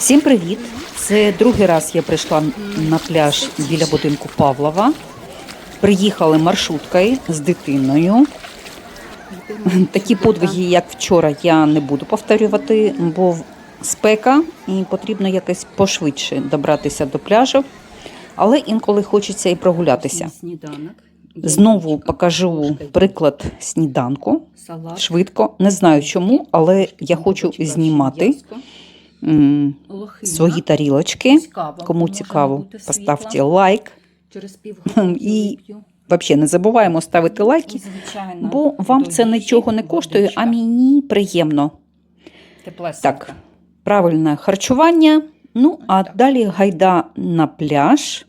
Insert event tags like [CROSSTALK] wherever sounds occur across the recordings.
Всім привіт! Це другий раз я прийшла на пляж біля будинку Павлова. Приїхали маршруткою з дитиною. Такі подвиги, як вчора, я не буду повторювати, бо спека і потрібно якось пошвидше добратися до пляжу. Але інколи хочеться і прогулятися. Знову покажу приклад сніданку. Швидко, не знаю чому, але я хочу знімати. Свої тарілочки. Кому цікаво, поставте лайк. Через [LAUGHS] І. Взагалі не забуваємо ставити лайки, бо вам це нічого не коштує, а мені приємно. Так, правильне харчування. Ну, а далі гайда на пляж.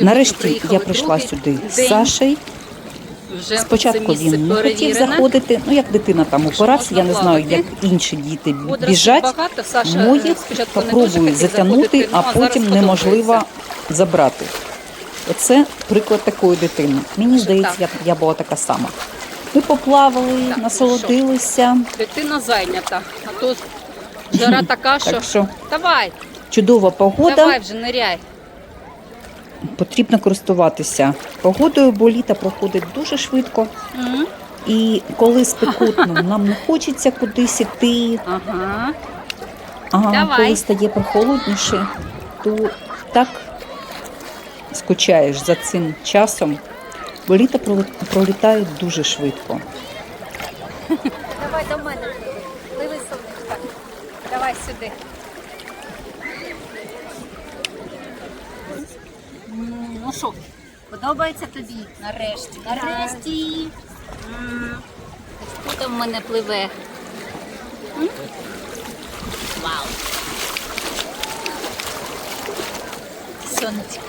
Нарешті я прийшла сюди з. Сашею. Вже Спочатку він не хотів заходити. Ну, як дитина там Так упирався, я не знаю, як інші діти біжать. Саша е, спочатку не дуже попробую затягнути, а ну, потім неможливо забрати. Оце приклад такої дитини. Мені здається, я, я була така сама. Ми поплавали, ну насолодилися. Дитина зайнята, а то жара [CLEARS THROAT] така, що... Так що Давай, чудова погода. давай вже ниряй. Потрібно користуватися погодою, бо літо проходить дуже швидко. І коли спекотно, [LAUGHS] нам не хочеться кудись іти. Ага. А Давай. коли стає прохолодніше, то так скучаєш за цим часом, бо літо пролітає дуже швидко. [LAUGHS] Давай до мене. Сонечко. Давай сюди. Ну що, подобається тобі? Нарешті. Нарешті. Хто там в мене пливе? М? Вау. Сонечко.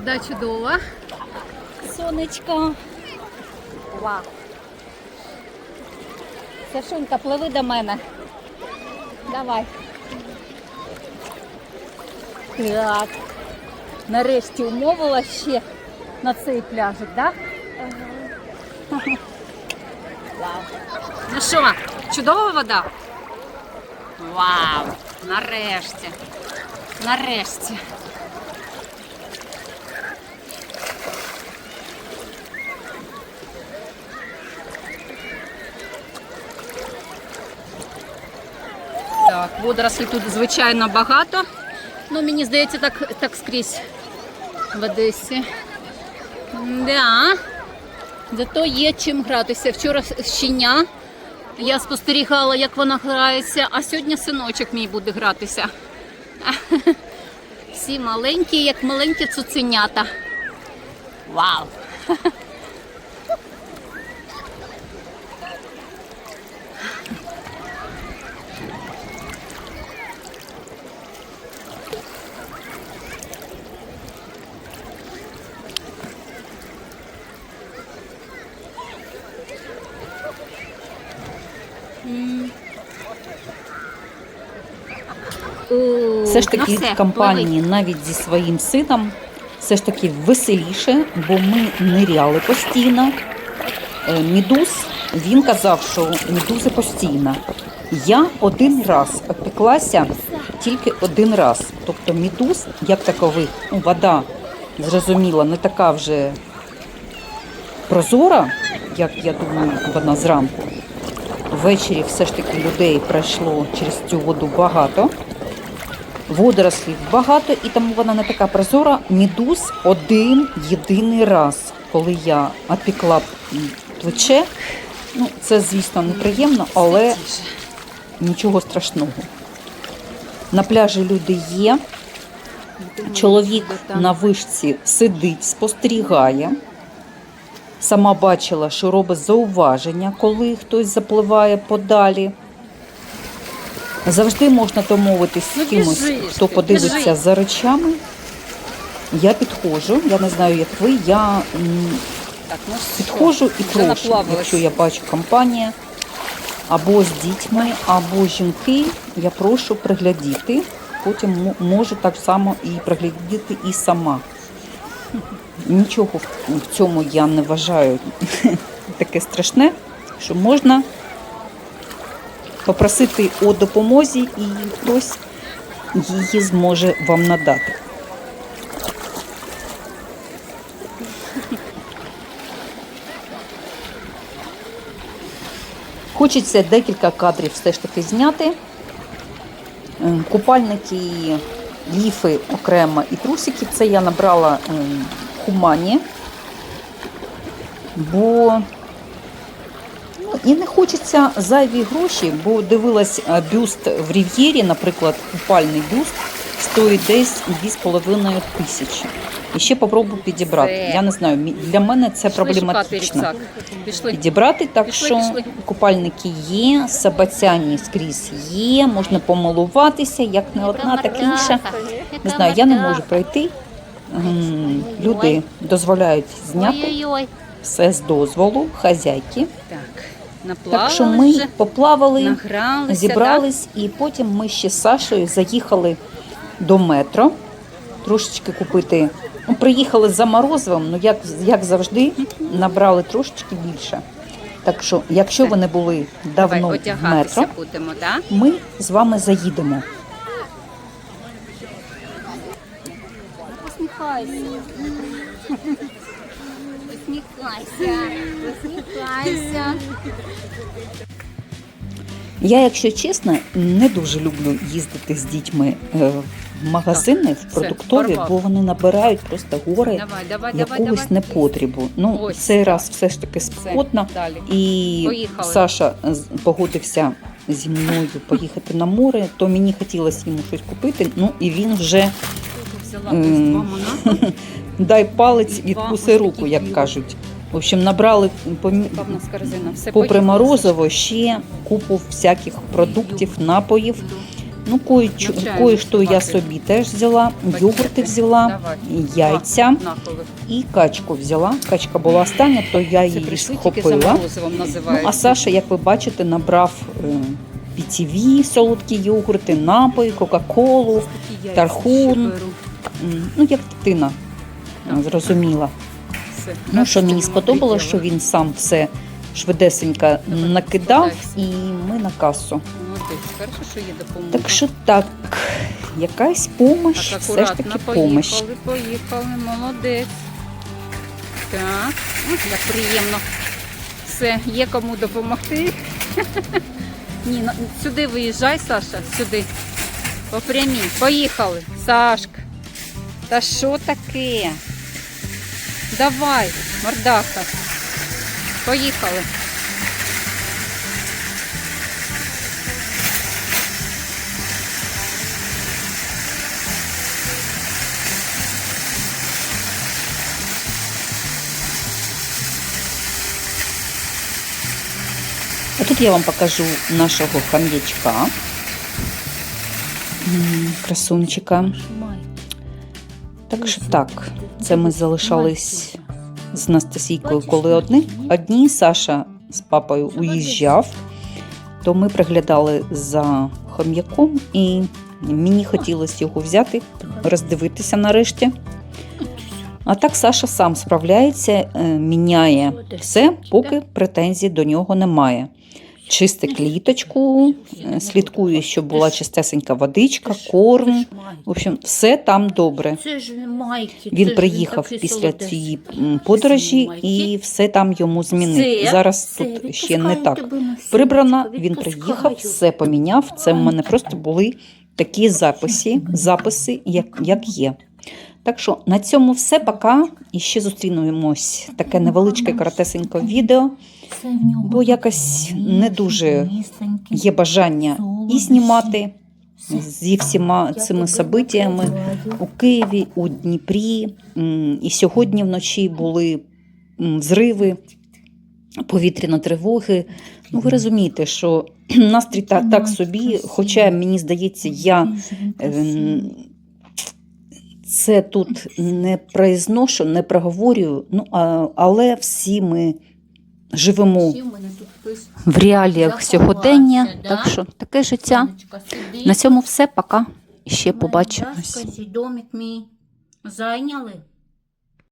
Вода чудова. Сонечко. Вау. Сашунька, пливи до мене. Давай. Так. Нарешті умовила ще на цей пляжик, так? Да? Вау. Ну що, чудова вода? Вау! Нарешті. Нарешті. Так, водорослів тут звичайно багато. Ну, мені здається, так, так скрізь в Одесі. Да. Зато є чим гратися. Вчора щеня. Я спостерігала, як вона грається, а сьогодні синочок мій буде гратися. [LAUGHS] Всі маленькі, як маленькі цуценята. Вау! [LAUGHS] Все ж таки в компанії навіть зі своїм сином все ж таки веселіше, бо ми ниряли постійно. Е, Мідуз, він казав, що мідузи постійно. Я один раз опеклася тільки один раз. Тобто мідуз, як такових, ну, вода, зрозуміло, не така вже прозора, як я думаю, вона зранку. Ввечері все ж таки людей пройшло через цю воду багато. Водорослів багато, і тому вона не така прозора. Мідуз один єдиний раз, коли я опікла плече. Ну, це, звісно, неприємно, але нічого страшного. На пляжі люди є. Чоловік на вишці сидить, спостерігає. Сама бачила, що робить зауваження, коли хтось запливає подалі. Завжди можна домовитись з Ну, кимось, хто подивиться за речами. Я підходжу, я не знаю, як ви. Я ну підходжу і прошу, якщо я бачу компанія, або з дітьми, або жінки, я прошу приглядіти. Потім можу так само і приглядіти і сама. Нічого в цьому я не вважаю [LAUGHS] таке страшне, що можна попросити о допомозі, і хтось її зможе вам надати. Хочеться декілька кадрів все ж таки зняти. Ем, Купальники, ліфи окремо і трусики. Це я набрала ем, хумані. Бо ну, і не хочеться зайві гроші, бо дивилась бюст в Рів'єрі, наприклад, купальний бюст стоїть десь 2,5 тисячі. І ще попробую підібрати. Це- Я не знаю, для мене це Пішли проблематично. Пішли. підібрати. Так Пішли, що пішли. купальники є, сабацяні скрізь є, можна помилуватися, як не одна, так інша. Не знаю, я не можу пройти. Люди дозволяють зняти. Все з дозволу хазяйки. Так, Так що ми поплавали, зібрались, і потім ми ще з Сашою заїхали до метро. Трошечки купити. Ну, приїхали за морозивом, ну як, як завжди, набрали трошечки більше. Так що, якщо ви не були так? Давай, давно в метро, будемо, так? ми з вами заїдемо. Посміхайся. Посміхайся. Посміхайся. Я, якщо чесно, не дуже люблю їздити з дітьми е, в магазини, в продуктові, бо вони набирають просто гори якогось непотрібу. Ну, цей раз все ж таки спотно. І. Саша погодився зі мною поїхати на море, то мені хотілося йому щось купити. Ну і він вже Взяла ось два монаха. [LAUGHS] дай палець, Два відкуси руку, як кажуть. В общем, набрали помі- Яка в нас корзина. Все, попри поїхали. морозиво ще купу всяких продуктів, напоїв. Ну, кое-що- Навчаємо кое-що я собі теж взяла, йогурти взяла, Давай. яйця і качку взяла. Качка була остання, то я Це її прийшли тільки за схопила. морозивом Ну, називається. а Саша, як ви бачите, набрав е, пітіві, солодкі йогурти, напої, кока-колу. Такі яйця тархун. Ну, як дитина зрозуміла. Ну, що мені Бачите, сподобалось, що він сам все швидесенько накидав, і ми на касу. Допомога. Так що так, якась помощь, все ж таки поїхали, помощь. поїхали, молодець. Так, ось як приємно. Все, є кому допомогти. [LAUGHS] Ні, ну, сюди виїжджай, Саша, сюди. По прямій. Поїхали. Сашка. Та що таке? Давай, мордаха. Поїхали. А тут я вам покажу нашого хам'ячка. Красунчика. Так що так, це ми залишались з Настасійкою, коли одні, одні Саша з папою уїжджав, то ми приглядали за хом'яком, і мені хотілося його взяти, роздивитися нарешті. А так Саша сам справляється, е, міняє все, поки претензій до нього немає. Чисте кліточку, е, слідкує, щоб була чистесенька водичка, корм. В общем, все там добре. Він приїхав після цієї подорожі і все там йому змінив. Зараз тут ще не так прибрано. Він приїхав, все поміняв. Це в мене просто були такі записи, записи, як, як є. Так що на цьому все. Пока. І ще зустрінемось таке невеличке коротесеньке відео. Бо якось не дуже Є бажання і знімати зі всіма цими событиями у Києві, у Дніпрі. І сьогодні вночі були зриви, повітряні тривоги. Ну, ви розумієте, що [CLEARS THROAT] настрій та, так собі, хоча мені здається, я ем, це тут не произношу, не проговорюю, ну, а, але всі ми живемо в реаліях сьогодення. Так що таке життя. На цьому все. Пока. І ще побачимось. Зайняли.